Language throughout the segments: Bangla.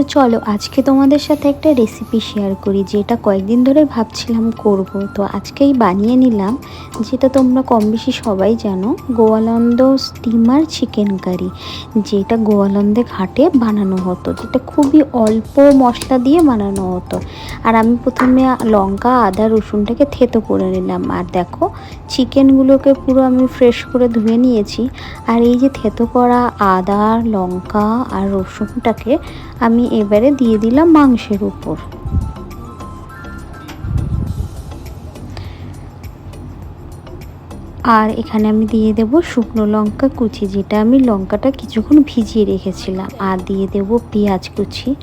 তো চলো, আজকে তোমাদের সাথে একটা রেসিপি শেয়ার করি, যেটা কয়েকদিন ধরে ভাবছিলাম করব। তো আজকেই বানিয়ে নিলাম, যেটা তোমরা কম বেশি সবাই জানো, গোয়ালন্দ স্টিমার চিকেন কারি যেটা গোয়ালন্দে ঘাটে বানানো হতো। যেটা খুবই অল্প মশলা দিয়ে বানানো হতো। আর আমি প্রথমে লঙ্কা, আদা, রসুনটাকে থেতো করে নিলাম। আর দেখো চিকেনগুলোকে পুরো আমি ফ্রেশ করে ধুয়ে নিয়েছি। আর এই যে থেতো করা আদা, লঙ্কা আর রসুনটাকে আমি এবারে দিয়ে দিলাম মাংসের উপর। আর এখানে আমি দিয়ে দেব শুকনো লঙ্কা কুচি, যেটা আমি লঙ্কাটা কিছুক্ষণ ভিজিয়ে রেখেছিলাম। আর দিয়ে দেব পেঁয়াজ কুচি।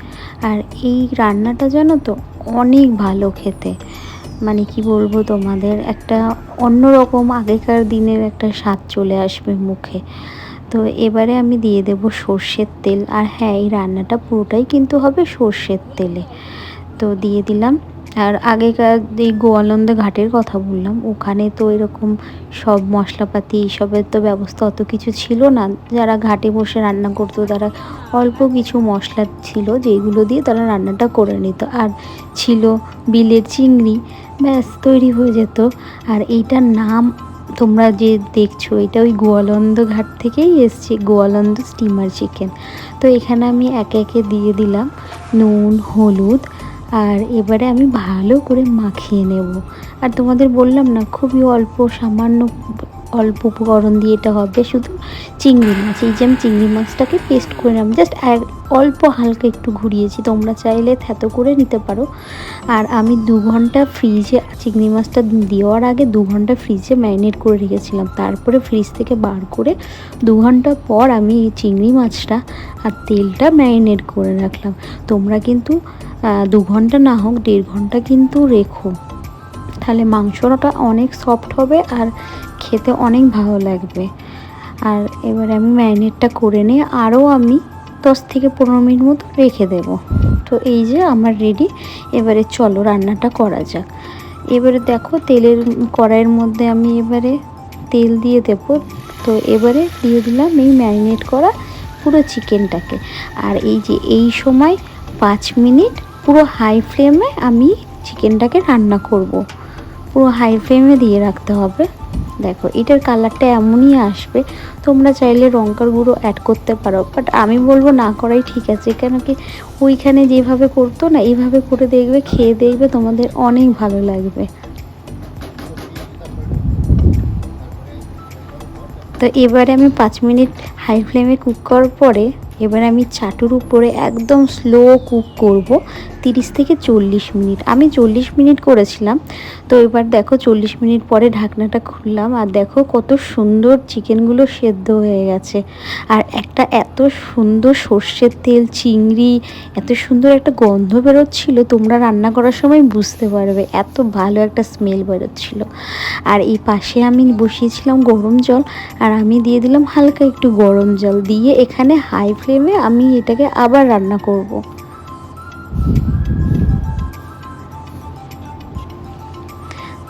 আর এই রান্নাটা জানো তো, অনেক ভালো খেতে। মানে কি বলব তোমাদের, একটা অন্যরকম আগেকার দিনের একটা স্বাদ চলে আসবে মুখে। তো এবারে আমি দিয়ে দেব সর্ষের তেল। আর হ্যাঁ এই রান্নাটা পুরোটাই কিন্তু হবে সর্ষের তেলে। তো দিয়ে দিলাম। আর আগেকার এই গোয়ালন্দ ঘাটের কথা বললাম। ওখানে তো এরকম সব মশলাপাতি, এইসবের তো ব্যবস্থা অত কিছু ছিল না। যারা ঘাটে বসে রান্না করতো, তারা অল্প কিছু মশলা ছিল যেগুলো দিয়ে তারা রান্নাটা করে নিত। আর ছিল বিলের চিংড়ি, ব্যাস, তৈরি হয়ে যেত। আর এইটার নাম তোমরা যে দেখছ, এটা ওই গোয়ালন্দ ঘাট থেকেই এসছে, গোয়ালন্দ স্টিমার চিকেন তো এখানে আমি একে একে দিয়ে দিলাম নুন, হলুদ, আর এবারে আমি ভালো করে মাখিয়ে নেব। আর তোমাদের বললাম না, খুবই অল্প সামান্য অল্প উপকরণ দিয়ে এটা হবে, শুধু চিংড়ি মাছ। এই যে আমি চিংড়ি মাছটাকে পেস্ট করে নিলাম। জাস্ট অল্প হালকা একটু ঘুরিয়েছি। তোমরা চাইলে থেতো করে নিতে পারো। আর আমি দু ঘণ্টা ফ্রিজে চিংড়ি মাছটা দেওয়ার আগে দু ঘণ্টা ফ্রিজে ম্যারিনেট করে রেখেছিলাম। তারপরে ফ্রিজ থেকে বার করে দু ঘণ্টা পর আমি এই চিংড়ি মাছটা আর তেলটা ম্যারিনেট করে রাখলাম। তোমরা কিন্তু দু ঘণ্টা না হোক, দেড় ঘণ্টা কিন্তু রেখো। তাহলে মাংসটা অনেক সফট হবে আর খেতে অনেক ভালো লাগবে। আর এবার আমি ম্যারিনেটটা করে নিয়ে আরও আমি দশ থেকে পনেরো মিনিট মতো রেখে দেব। তো এই যে আমার রেডি এবারে চলো রান্নাটা করা যাক। এবারে দেখো তেলের কড়াইয়ের মধ্যে আমি এবারে তেল দিয়ে দেব। তো এবারে দিয়ে দিলাম এই ম্যারিনেট করা পুরো চিকেনটাকে। আর এই যে এই সময় পাঁচ মিনিট পুরো হাই ফ্লেমে আমি চিকেনটাকে রান্না করব। পুরো হাই ফ্লেমে দিয়ে রাখতে হবে। দেখো, এটার কালারটা এমনই আসবে। তোমরা চাইলে লঙ্কার গুঁড়ো অ্যাড করতে পারো বাট আমি বলব না করাই ঠিক আছে কেন কি ওইখানে যেভাবে করতো না, এইভাবে করে দেখবে, খেয়ে দেখবে, তোমাদের অনেক ভালো লাগবে। তো এবারে আমি পাঁচ মিনিট হাই ফ্লেমে কুক করার পরে এবার আমি চাটুর উপরে একদম স্লো কুক করব, তিরিশ থেকে চল্লিশ মিনিট। আমি চল্লিশ মিনিট করেছিলাম, তো এবার দেখো চল্লিশ মিনিট পরে ঢাকনাটা খুললাম, আর দেখো কত সুন্দর চিকেনগুলো সেদ্ধ হয়ে গেছে। আর একটা এত সুন্দর সর্ষের তেল, চিংড়ি, এত সুন্দর একটা গন্ধ বেরোচ্ছিল, তোমরা রান্না করার সময় বুঝতে পারবে, এত ভালো একটা স্মেল বেরোচ্ছিল। আর এই পাশে আমি বসিয়েছিলাম গরম জল, আর আমি দিয়ে দিলাম হালকা একটু গরম জল, দিয়ে এখানে হাই ফ্লেমে আমি এটাকে আবার রান্না করব।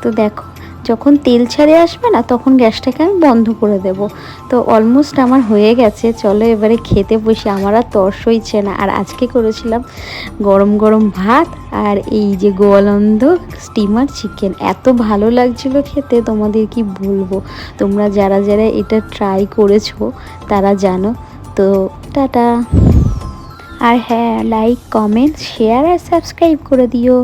তো দেখো, যখন তেল ছাড়ে আসবে না, তখন গ্যাসটাকে আমি বন্ধ করে দেব। তো অলমোস্ট আমার হয়ে গেছে। চলো এবারে খেতে বসে, আমার আর তর্স হইছে না। আর আজকে করেছিলাম গরম গরম ভাত আর এই যে গোয়ালন্দ স্টিমার চিকেন এত ভালো লাগছিল খেতে, তোমাদের কি বলব? তোমরা যারা যারা এটা ট্রাই করেছ, তারা জানো। তো টাটা আর হ্যাঁ লাইক কমেন্ট শেয়ার আর সাবস্ক্রাইব করে দিও।